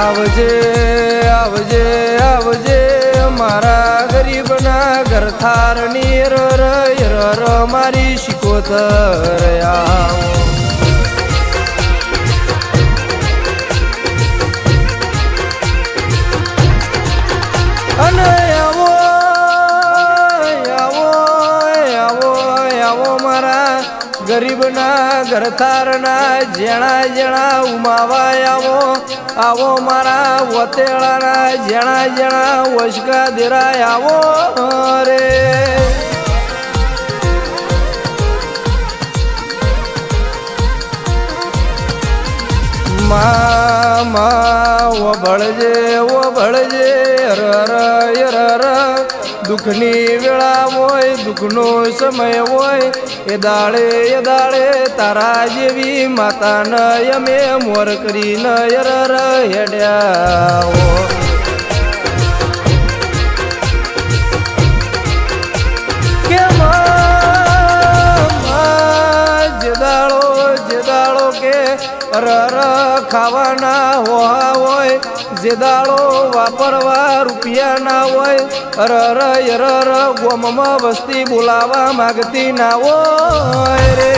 આવજે આવજે આવજે મારા ગરીબના ઘર થારની રર રર મારી શિકોતર આવો. અને આવો મારા ગરીબના ઘરથારના જણા જેણા ઉમાવા આવો. આવો મારા વતેળાના જણા જણા વશકા દેરાય આવો રે. મા ઓ ભળજે ઓ ભળજે રર રર દુઃખની વેળા હોય, દુઃખનો સમય હોય, એ દાડે એ દાડે તારા જેવી માતાને અમે મોર કરીને રર હેડ્યા હો. ખાવાના હોવા હોય જેદાળો વાપરવા રૂપિયા ના હોય રર રર ગોમમાં વસ્તી બોલાવા માગતી ના હોય રે.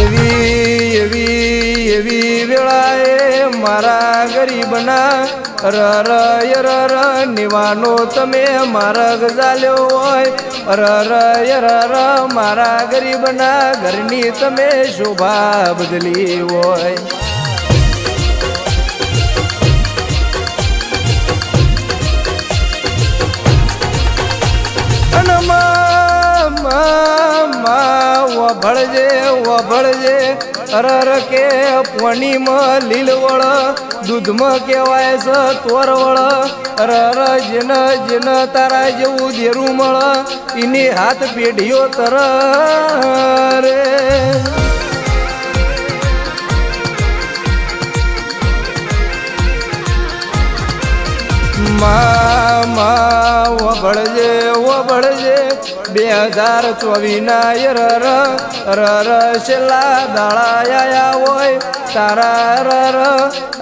એવી એવી એવી વેળાએ મારા ગરીબના રર રર નિવાનો તમે મારા ગજાલ્યો હોય. રર રર મારા ગરીબના ઘરની તમે શોભા બદલી હોય. વભળજે વભળજે અરર કે પોણીમાં લીલવળ, દૂધમાં કહેવાય છે તોરવળ. અરર જન જન તારા જેવું ધેરું મળ એની હાથ પેઢીઓ તર રે. મા વભળજે વભળજે બે હજાર ચોવીના રર ર છેલ્લા દાળાયા હોય, તારા રર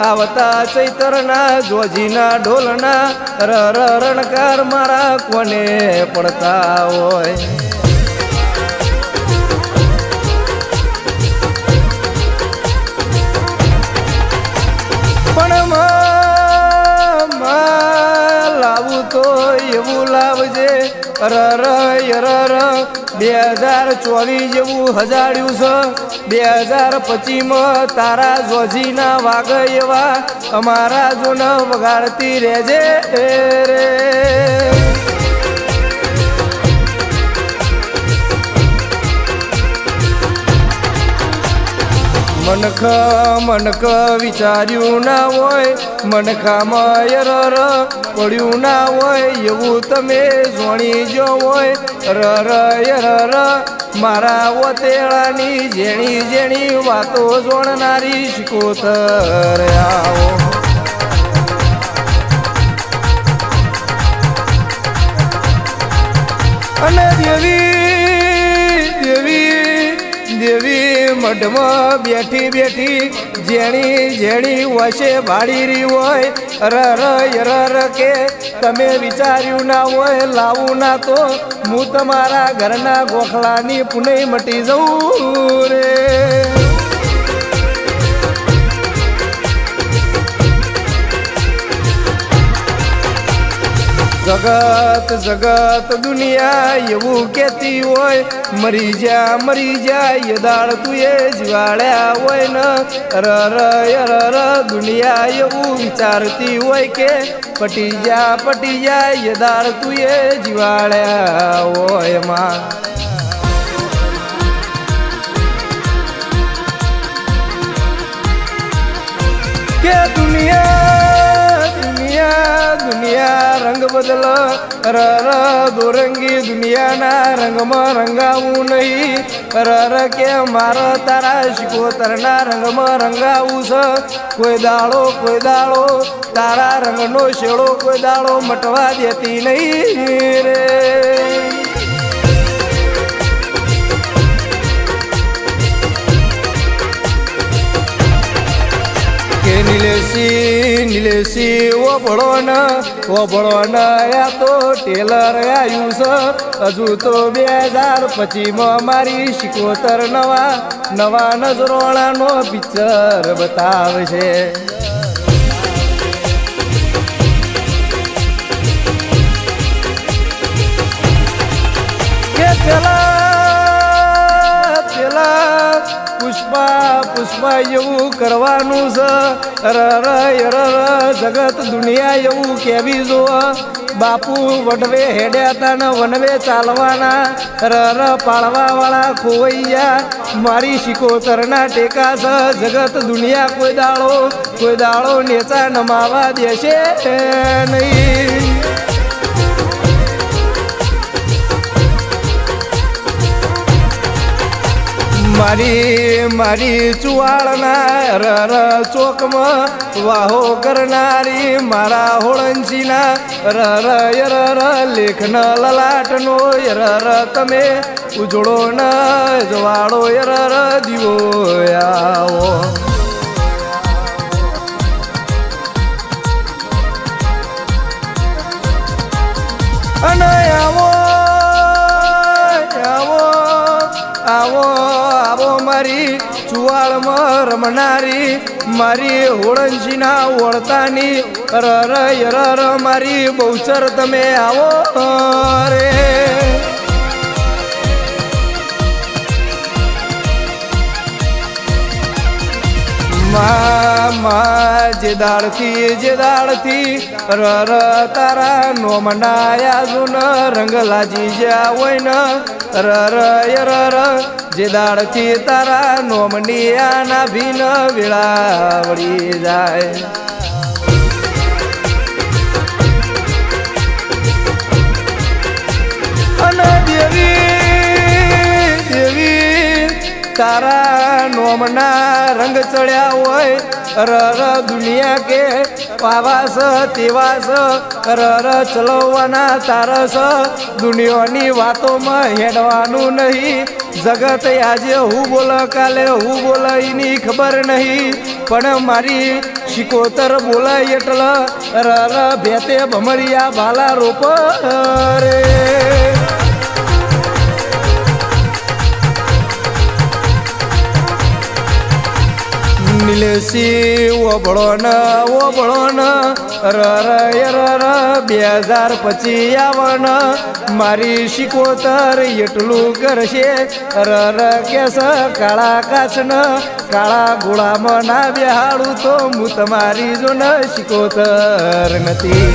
આવતા ચૈતરના જોજીના ઢોલના ર, રણકાર મારા કોને પડતા હોય? લાવજે રર બે હજાર ચોવીસ જેવું હજાડ્યું છે બે હજાર પચીસમાં તારા જોજીના વાગ એવા અમારા જોન વગાડતી રહેજે રે. મનખ મનખ વિચાર્યું ના હોય, મનખામાં રર પડ્યું ના હોય, એવું તમે જોણી જો હોય રર રર મારા વતેળાની જેણી જેણી વાતો જોણનારી શિકોતર આવો. અને દેવી મઢમાં બેઠી બેઠી જેણી જેણી વશે ભાડી રહી હોય રર રર કે તમે વિચાર્યું ના હોય, લાવું ના તો હું તમારા ઘરના ગોખલાની પુનઃ મટી જઉં રે. જગત જગત દુનિયા એવું કેતી હોય, મરી જા, મરી જાય દાળ તું એ જીવાડ્યા હોય ને. રર રર દુનિયા એવું વિચારતી હોય કે પટી જા, પટી જાય દાળ તું એ જીવાડ્યા હોયમાં. કે દુનિયા દુનિયા રંગ બદલ રર દોરંગી દુનિયાના રંગમાં રંગાવું નહીં. રર કે મારા તારા શિકોતરના રંગમાં રંગાવું છે કોઈ દાડો કોઈ દાડો, તારા રંગનો શેડો કોઈ દાડો મટવા દેતી નહીં રે. નીલેશી નીલેશી ઓ ભળો ઓ ભળો આ તો ટેલર આવ્યું છે. હજુ તો બે હજાર પચીમાં મારી શિકોતર નવા નવા નજરોણાનો પિક્ચર બતાવશે. કે પેલા પુષ્પા એવું કરવાનું છે? ર ર જગત, દુનિયા એવું કેવી જો બાપુ વડવે હેડ્યા તા ને વનવે ચાલવાના. ર ર પાળવા વાળા ખોવૈયા મારી શિકોતરના ટેકા છે. જગત, દુનિયા કોઈ દાળો કોઈ દાળો નેચા નમાવા દેશે નહીં. મારી મારી ચુવાળના રર ચોકમાં વાહો કરનારી, મારા હોળંજીના રર ર ય ર ર લેખન લલાટનો ય ર ર તમે ઉજળો ન જવાળો ય ર ર દીવો આવો. આવો આવો આવો. મારી, ચુવાળમાં રમનારી, મારી હોળંજીના વળતાની ર ર ય ર ર મારી બહુચર તમે આવો રે. મા મા જે દાળથી જે દાળથી ર ર તારા નો મનાયા જુન રંગ લાજી જ્યાં હોય ને ર ર ય ર ર જે દાળથી તારા નોમની આના ભીન વેળાવડી જાય તારા નોમના રંગ ચડ્યા હોય, ર ર, દુનિયા કે પાવાસ, તેવાસ, ર ર, ચલવવાના તારસ, દુનિયાની વાતોમાં હેડવાનું નહીં. જગત આજે હું બોલ, કાલે હું બોલ, એની ખબર નહીં. પણ મારી શિકોતર બોલાય એટલે, ર ર, ભેતે ભમરિયા બાલા રોપ, રે. નીલેશી ઓબળો ન ઓબળો ન ર ર બે હજાર પછી આવન મારી શિકોતર એટલું કરશે ર ર કેસ, કાળા કાચન કાળા ગોળામાં ના બેહાડું તો હું તમારી જો ન શિકોતર નથી.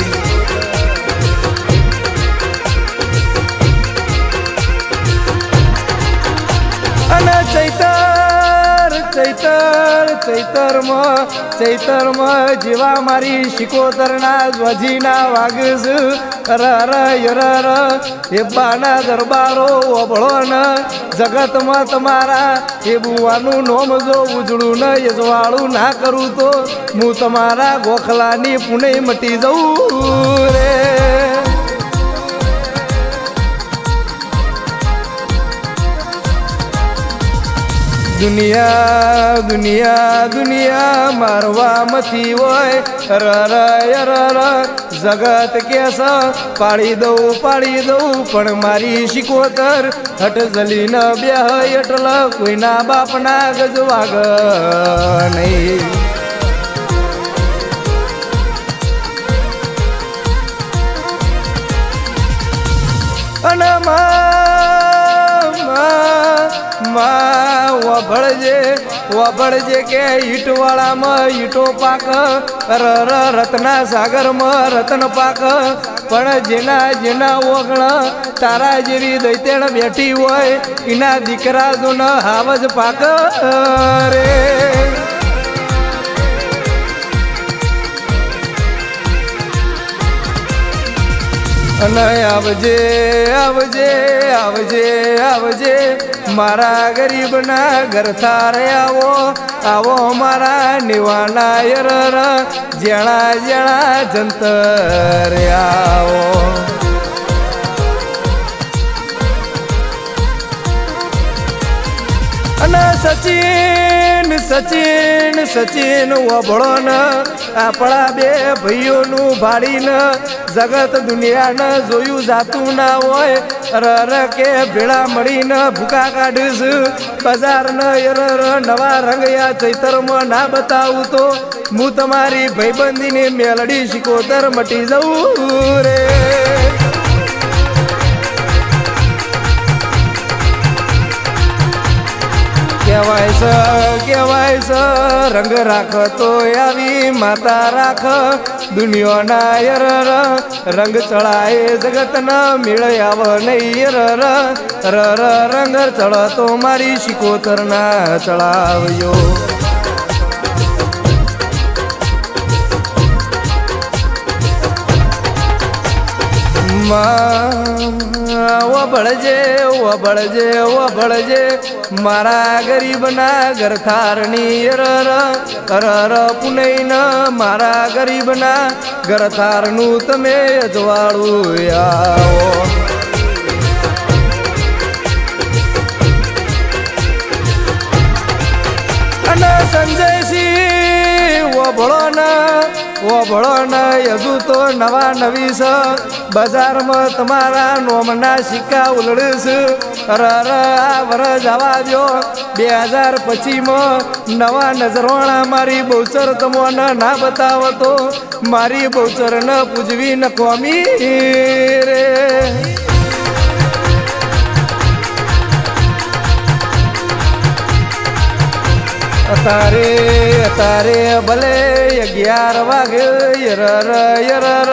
અને ચૈતર ચૈતર ચૈતરમાં ચૈતરમાં જેવા મારી શિકોતરના ધ્વજીના વાગસ ર ર ર દરબારો ઓભળો ન જગતમાં તમારા એ બુવાનું નોમ જો ઉજળું ન યજવાળું ના કરું તો હું તમારા ગોખલાની પુણે મટી જઉં રે. દુનિયા દુનિયા દુનિયા મારવા મથી હોય. રરાય ર, ય, ર ર, જગત કેસ પાડી દઉં પાડી દઉં, પણ મારી શીખોતર હટ જલી ન બે એટલે કોઈના બાપના ગજવાગ નહીં. વભળજે કે ઈટવાળામાં ઈટો પાક, ર રત્ના સાગરમાં રતન પાક. પણ જેના જેના ઓગણ, તારા જેવી દૈતેણ બેઠી હોય, એના દીકરા જો હાવજ પાક. રે અને આવજે આવજે આવજે આવજે. મારા ગરીબના ઘર થારે આવો આવો મારા નિવાના યર જેણા જેણા જંતર આવો. અને સચિન સચિન સચિન વભળો ન આપણા બે ભાઈઓનું ભાડીને. જગત દુનિયાને જોયું જાતું ના હોય રર કે ભેળા મળીને ભૂકા કાઢીશ બજાર ન એરર નવા રંગયા ચૈતરમાં ના બતાવું તો હું તમારી ભાઈબંધીની મેલડી શિકોતર મટી જવું રે કહેવાય છે કહેવાય છે રંગ રાખ તો આવી માતા રાખ દુનિયાના યર રંગ ચડાય જગતના મેળ આવ નહીં યર રંગ ચડ તો મારી શિકોતર ના વબળજે વબળજે વબળજે. મારા ગરીબના ગરથારની રર રર પુનૈન. મારા ગરીબના ગરથારનું તમે અજવાળું આવો. અને સંજયસિંહ ઓભળો ના ઓભળો ના હજુ તો નવા નવી છે બજારમાં તમારા નોમના સિક્કા ઉલડીશ રર વરસ જવા દો બે હજાર પચીમાં નવા નજરોણા મારી બહુચર તમોને ના બતાવો તો મારી બહુચર ન પૂજવી ન કોમી રે. અતારે અતારે ભલે અગિયાર વાગે યર યરર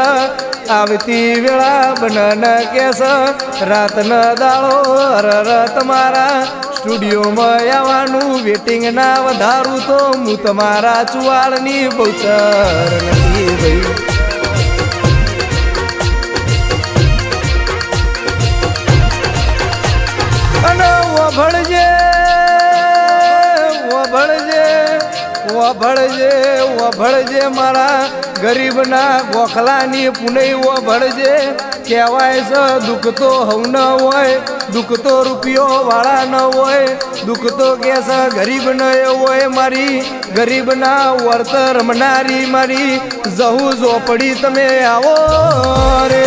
આવતી વેળા બનન કેસ. રાતન દાળો તમારા સ્ટુડિયોમાં આવવાનું વેટિંગ ના વધારું તો હું તમારા ચુવાળની બહુચર નથી ભાઈ. વભળજે વભળજે વભળજે વભળજે મારા. ગરીબના ગોખલાની પુનૈવો ભળજે. કહેવાય છે, દુઃખ તો હવ ન હોય, દુઃખ તો રૂપિયો વાળા ન હોય, દુઃખ તો કે છે, ગરીબ ન હોય મારી, ગરીબના વર્ત રમનારી મારી, જહુ ઝોપડી તમે આવો રે.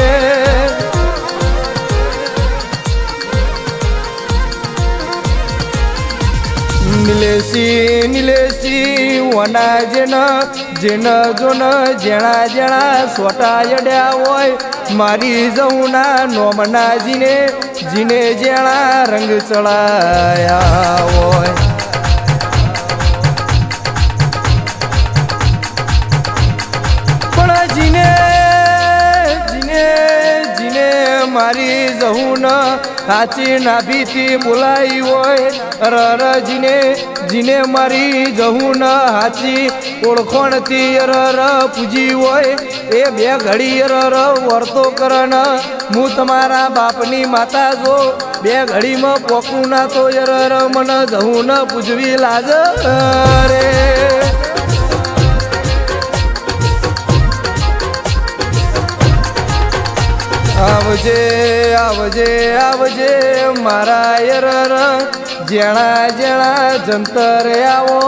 નિલેશી નિલેશી વના જેન જુન જેણા જેણા સોટા જડ્યા હોય, મારી જઉના નોમના જીને જીને જેણા રંગ ચડાયા હોય. સાચી નાભીથી બોલાઈ હોય, રરજીને, જીને મારી જહું ન હાચી ઓળખોણથી રર પૂજી હોય. એ બે ઘડી રર વર્તો કરન, હું તમારા બાપની માતા જો. બે ઘડીમાં પોકું ના તો રર મને ન પૂજવી લાજ રે. આવજે આવજે આવજે મારા યરર જેણા જેણા જંતર આવો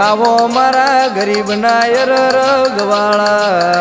આવો મારા ગરીબના યરર ગવાળા